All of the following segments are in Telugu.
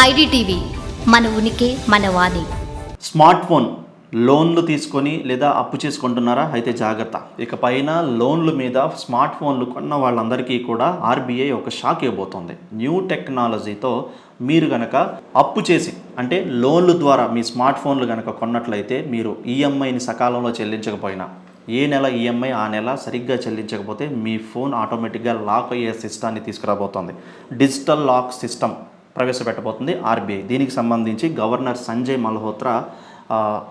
ఐడిటీవీ మన ఉనికి మన వాణి. స్మార్ట్ ఫోన్ లోన్లు తీసుకొని లేదా అప్పు చేసుకుంటున్నారా? అయితే జాగ్రత్త. ఇక పైన లోన్ల మీద స్మార్ట్ ఫోన్లు కొన్న వాళ్ళందరికీ కూడా ఆర్బీఐ ఒక షాక్ ఇవ్వబోతోంది. న్యూ టెక్నాలజీతో మీరు గనక అప్పు చేసి అంటే లోన్ల ద్వారా మీ స్మార్ట్ ఫోన్లు గనక కొన్నట్లయితే మీరు ఈఎంఐని సకాలంలో చెల్లించకపోయినా ఏ నెల ఈఎంఐ ఆ నెల సరిగ్గా చెల్లించకపోతే మీ ఫోన్ ఆటోమేటిక్గా లాక్ అయ్యే సిస్టాన్ని తీసుకురాబోతోంది. డిజిటల్ లాక్ సిస్టమ్ ప్రవేశపెట్టబోతుంది ఆర్బీఐ. దీనికి సంబంధించి గవర్నర్ సంజయ్ మల్హోత్రా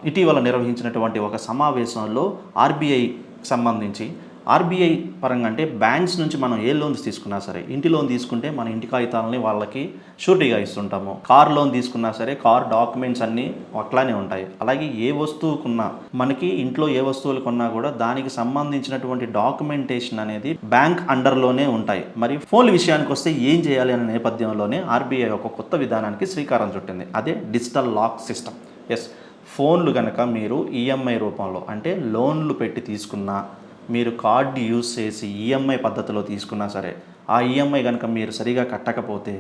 ఇటీవల నిర్వహించినటువంటి ఒక సమావేశంలో ఆర్బీఐ సంబంధించి ఆర్బీఐ పరంగా అంటే బ్యాంక్స్ నుంచి మనం ఏ లోన్స్ తీసుకున్నా సరే ఇంటి లోన్ తీసుకుంటే మన ఇంటి కాగితాలని వాళ్ళకి షూరిటీగా ఇస్తుంటాము. కార్ లోన్ తీసుకున్నా సరే కార్ డాక్యుమెంట్స్ అన్నీ అట్లానే ఉంటాయి. అలాగే ఏ వస్తువు కొన్నా మనకి ఇంట్లో ఏ వస్తువులు కొన్నా కూడా దానికి సంబంధించినటువంటి డాక్యుమెంటేషన్ అనేది బ్యాంక్ అండర్లోనే ఉంటాయి. మరి ఫోన్ల విషయానికి వస్తే ఏం చేయాలి అనే నేపథ్యంలోనే ఆర్బీఐ ఒక కొత్త విధానానికి శ్రీకారం చుట్టింది. అదే డిజిటల్ లాక్ సిస్టమ్. ఎస్ ఫోన్లు కనుక మీరు ఈఎంఐ రూపంలో అంటే లోన్లు పెట్టి తీసుకున్నా మీరు కార్డు యూజ్ చేసి ఈఎంఐ పద్ధతిలో తీసుకున్నా సరే ఆ ఈఎంఐ కనుక మీరు సరిగా కట్టకపోతే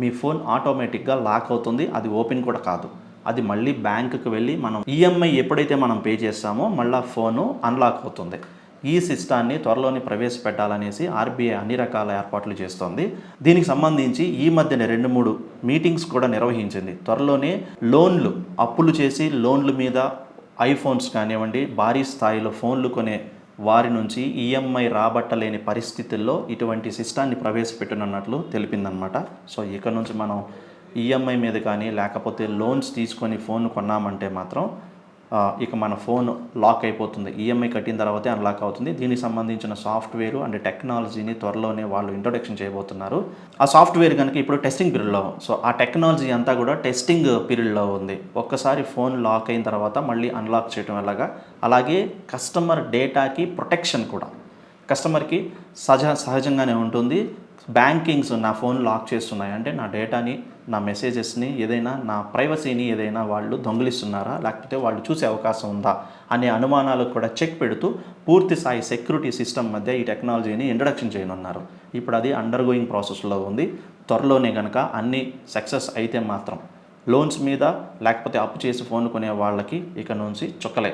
మీ ఫోన్ ఆటోమేటిక్గా లాక్ అవుతుంది అది ఓపెన్ కూడా కాదు. అది మళ్ళీ బ్యాంకుకి వెళ్ళి మనం ఈఎంఐ ఎప్పుడైతే మనం పే చేస్తామో మళ్ళీ ఫోను అన్లాక్ అవుతుంది. ఈ సిస్టాన్ని త్వరలోనే ప్రవేశపెట్టాలనేసి ఆర్బీఐ అన్ని రకాల ఏర్పాట్లు చేస్తోంది. దీనికి సంబంధించి ఈ మధ్యనే రెండు మూడు మీటింగ్స్ కూడా నిర్వహించింది. త్వరలోనే లోన్లు అప్పులు చేసి లోన్ల మీద ఐఫోన్స్ కానివ్వండి భారీ స్థాయిలో ఫోన్లు కొనే వారి నుంచి ఈఎంఐ రాబట్టలేని పరిస్థితుల్లో ఇటువంటి సిస్టాన్ని ప్రవేశపెట్టనున్నట్లు తెలిపిందనమాట సో ఇక నుంచి మనం ఈఎంఐ మీద కానీ లేకపోతే లోన్స్ తీసుకొని ఫోన్ కొన్నామంటే మాత్రం ఇక మన ఫోన్ లాక్ అయిపోతుంది. ఈఎంఐ కట్టిన తర్వాతే అన్లాక్ అవుతుంది. దీనికి సంబంధించిన సాఫ్ట్వేర్ అండ్ టెక్నాలజీని త్వరలోనే వాళ్ళు ఇంట్రొడక్షన్ చేయబోతున్నారు. ఆ సాఫ్ట్వేర్ కనుక ఇప్పుడు టెస్టింగ్ పీరియడ్లో సో ఆ టెక్నాలజీ అంతా కూడా టెస్టింగ్ పీరియడ్లో ఉంది. ఒక్కసారి ఫోన్ లాక్ అయిన తర్వాత మళ్ళీ అన్లాక్ చేయడం ఎలాగా? అలాగే కస్టమర్ డేటాకి ప్రొటెక్షన్ కూడా. కస్టమర్కి సహజ సహజంగానే ఉంటుంది. బ్యాంకింగ్స్ నా ఫోన్ లాక్ చేస్తున్నాయి. అంటే నా డేటాని నా మెసేజెస్ని ఏదైనా నా ప్రైవసీని ఏదైనా వాళ్ళు దొంగిలిస్తున్నారా? లేకపోతే వాళ్ళు చూసే అవకాశం ఉందా? అనే అనుమానాలకు కూడా చెక్ పెడుతూ పూర్తి స్థాయి సెక్యూరిటీ సిస్టమ్ మధ్య ఈ టెక్నాలజీని ఇంట్రడక్షన్ చేయనున్నారు. ఇప్పుడు అది అండర్ గోయింగ్ ప్రాసెస్లో ఉంది. త్వరలోనే కనుక అన్ని సక్సెస్ అయితే మాత్రం లోన్స్ మీద లేకపోతే అప్పు చేసి ఫోన్ కొనే వాళ్ళకి ఇక నుంచి చుక్కలే.